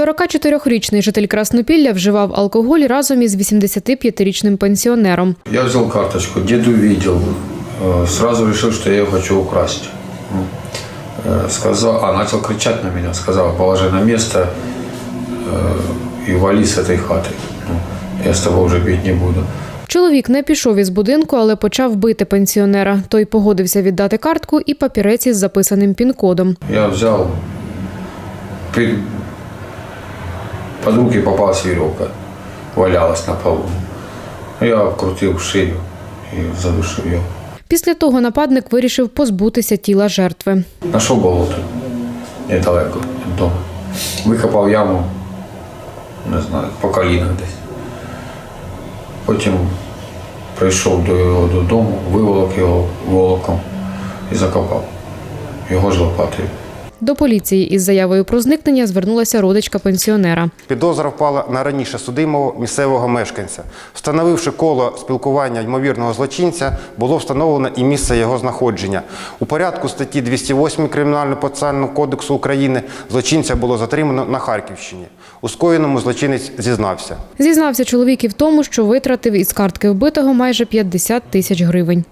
44-річний житель Краснопілля вживав алкоголь разом із 85-річним пенсіонером. Я взял карточку, дед увидел, э, сразу решил, что я ее хочу украсть. Ну, э, Сказал, а начал кричать на меня, сказал, положи на место э, и вали с этой хаты. Ну, Я с тобой уже пить не буду. Чоловік не пішов із будинку, але почав бити пенсіонера. Той погодився віддати картку і папірець із записаним пін-кодом. Я взял, при- под руки попалась веревка, валялась на полу. Я крутил шею и задушил ее. Після того нападник вирішив позбутися тіла жертви. Нашел болото недалеко від дому. Викопав яму, не знаю, по колінах десь. Потім прийшов до його додому, виволок його волоком і закопав. Його ж лопатою. До поліції із заявою про зникнення звернулася родичка пенсіонера. Підозра впала на раніше судимого місцевого мешканця. Встановивши коло спілкування ймовірного злочинця, було встановлено і місце його знаходження. У порядку статті 208 Кримінального процесуального кодексу України злочинця було затримано на Харківщині. У скоєному злочинець зізнався. Зізнався чоловік і в тому, що витратив із картки вбитого майже 50 тисяч гривень.